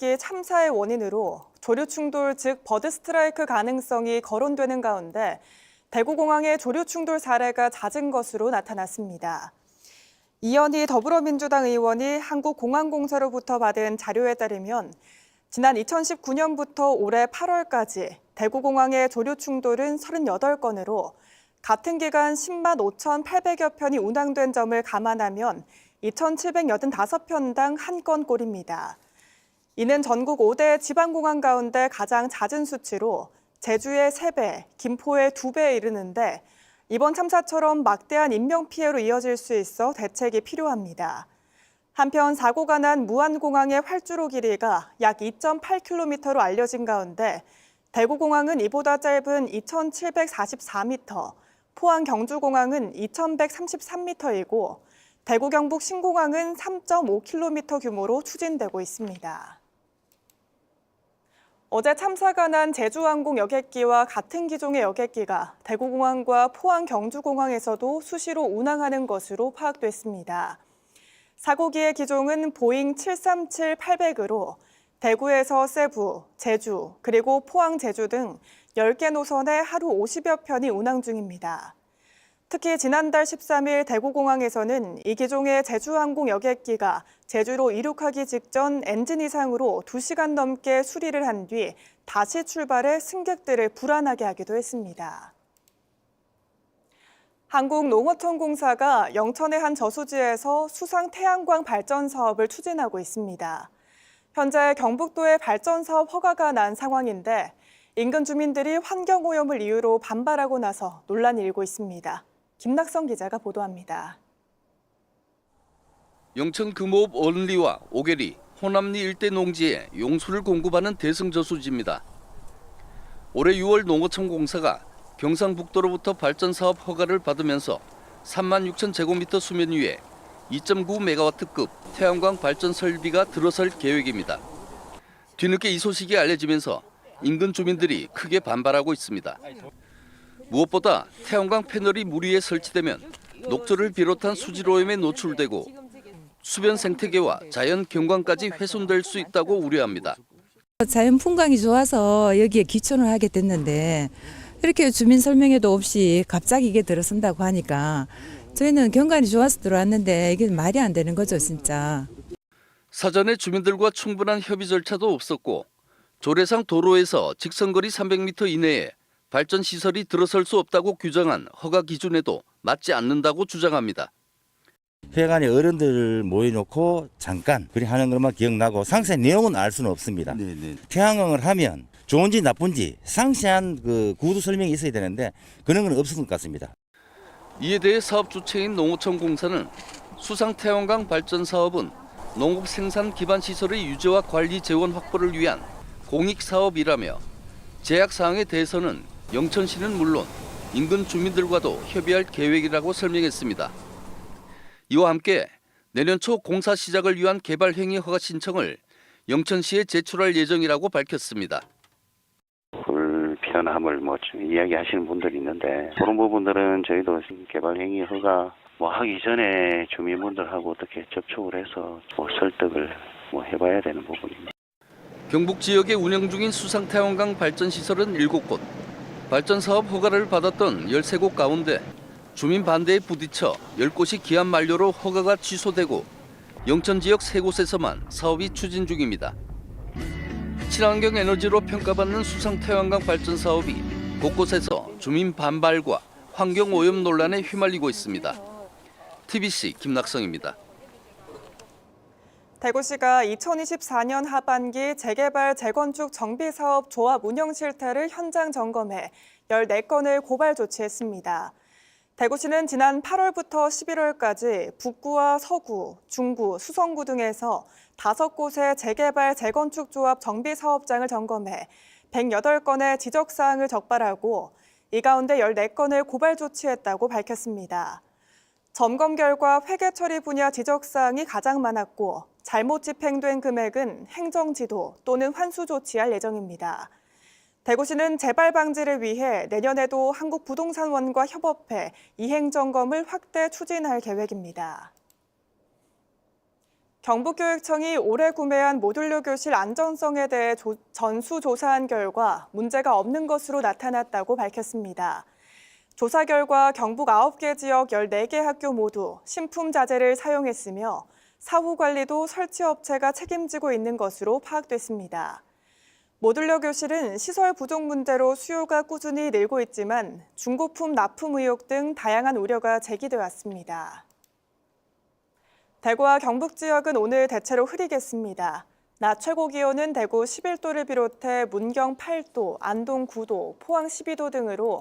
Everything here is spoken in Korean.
여객기 참사의 원인으로 조류 충돌 즉 버드 스트라이크 가능성이 거론되는 가운데 대구공항의 조류 충돌 사례가 잦은 것으로 나타났습니다. 이현희 더불어민주당 의원이 한국공항공사로부터 받은 자료에 따르면 지난 2019년부터 올해 8월까지 대구공항의 조류 충돌은 38건으로 같은 기간 10만 5,800여 편이 운항된 점을 감안하면 2,785편당 한 건꼴입니다. 이는 전국 5대 지방공항 가운데 가장 잦은 수치로 제주의 3배, 김포의 2배에 이르는데 이번 참사처럼 막대한 인명피해로 이어질 수 있어 대책이 필요합니다. 한편 사고가 난 무안공항의 활주로 길이가 약 2.8km로 알려진 가운데 대구공항은 이보다 짧은 2,744m, 포항 경주공항은 2,133m이고 대구 경북 신공항은 3.5km 규모로 추진되고 있습니다. 어제 참사가 난 제주항공 여객기와 같은 기종의 여객기가 대구공항과 포항 경주공항에서도 수시로 운항하는 것으로 파악됐습니다. 사고기의 기종은 보잉 737-800으로 대구에서 세부, 제주, 그리고 포항, 제주 등 10개 노선에 하루 50여 편이 운항 중입니다. 특히 지난달 13일 대구공항에서는 이 기종의 제주항공 여객기가 제주로 이륙하기 직전 엔진 이상으로 2시간 넘게 수리를 한 뒤 다시 출발해 승객들을 불안하게 하기도 했습니다. 한국농어촌공사가 영천의 한 저수지에서 수상 태양광 발전 사업을 추진하고 있습니다. 현재 경북도의 발전 사업 허가가 난 상황인데 인근 주민들이 환경오염을 이유로 반발하고 나서 논란이 일고 있습니다. 김낙성 기자가 보도합니다. 영천 금호읍 언리와 오계리, 호남리 일대 농지에 용수를 공급하는 대승저수지입니다. 올해 6월 농어촌 공사가 경상북도로부터 발전 사업 허가를 받으면서 3만 6천 제곱미터 수면 위에 2.9메가와트급 태양광 발전 설비가 들어설 계획입니다. 뒤늦게 이 소식이 알려지면서 인근 주민들이 크게 반발하고 있습니다. 무엇보다 태양광 패널이 물 위에 설치되면 녹조를 비롯한 수질오염에 노출되고 수변 생태계와 자연 경관까지 훼손될 수 있다고 우려합니다. 자연 풍광이 좋아서 여기에 기촌을 하게 됐는데 이렇게 주민 설명회도 없이 갑자기 이게 들어선다고 하니까 저희는 경관이 좋아서 들어왔는데 이게 말이 안 되는 거죠, 진짜. 사전에 주민들과 충분한 협의 절차도 없었고 조례상 도로에서 직선거리 300m 이내에 발전 시설이 들어설 수 없다고 규정한 허가 기준에도 맞지 않는다고 주장합니다. 회관에 어른들 모여놓고 잠깐 그리 하는 것만 기억나고 상세한 내용은 알 수는 없습니다. 태양광을 하면 좋은지 나쁜지 상세한 그 구두 설명이 있어야 되는데 그런 건 없을 것 같습니다. 이에 대해 사업 주체인 농어촌 공사는 수상 태양광 발전 사업은 농업 생산 기반 시설의 유지와 관리 재원 확보를 위한 공익 사업이라며 제약 사항에 대해서는 영천시는 물론 인근 주민들과도 협의할 계획이라고 설명했습니다. 이와 함께 내년 초 공사 시작을 위한 개발 행위 허가 신청을 영천시에 제출할 예정이라고 밝혔습니다. 불편함을 뭐 이야기하시는 분들이 있는데 그런 부분들은 저희도 개발 행위 허가 뭐 하기 전에 주민분들하고 어떻게 접촉을 해서 뭐 설득을 뭐 해봐야 되는 부분입니다. 경북 지역에 운영 중인 수상 태양광 발전 시설은 7곳. 발전 사업 허가를 받았던 13곳 가운데 주민 반대에 부딪혀 10곳이 기한 만료로 허가가 취소되고 영천 지역 3곳에서만 사업이 추진 중입니다. 친환경 에너지로 평가받는 수상 태양광 발전 사업이 곳곳에서 주민 반발과 환경 오염 논란에 휘말리고 있습니다. TBC 김낙성입니다. 대구시가 2024년 하반기 재개발 재건축 정비 사업 조합 운영 실태를 현장 점검해 14건을 고발 조치했습니다. 대구시는 지난 8월부터 11월까지 북구와 서구, 중구, 수성구 등에서 5곳의 재개발 재건축 조합 정비 사업장을 점검해 108건의 지적 사항을 적발하고 이 가운데 14건을 고발 조치했다고 밝혔습니다. 점검 결과 회계 처리 분야 지적 사항이 가장 많았고 잘못 집행된 금액은 행정 지도 또는 환수 조치할 예정입니다. 대구시는 재발 방지를 위해 내년에도 한국부동산원과 협업해 이행 점검을 확대 추진할 계획입니다. 경북교육청이 올해 구매한 모듈러 교실 안전성에 대해 조- 전수조사한 결과 문제가 없는 것으로 나타났다고 밝혔습니다. 조사 결과 경북 9개 지역 14개 학교 모두 신품 자재를 사용했으며 사후 관리도 설치 업체가 책임지고 있는 것으로 파악됐습니다. 모듈러 교실은 시설 부족 문제로 수요가 꾸준히 늘고 있지만 중고품 납품 의혹 등 다양한 우려가 제기돼 왔습니다. 대구와 경북 지역은 오늘 대체로 흐리겠습니다. 낮 최고 기온은 대구 11도를 비롯해 문경 8도, 안동 9도, 포항 12도 등으로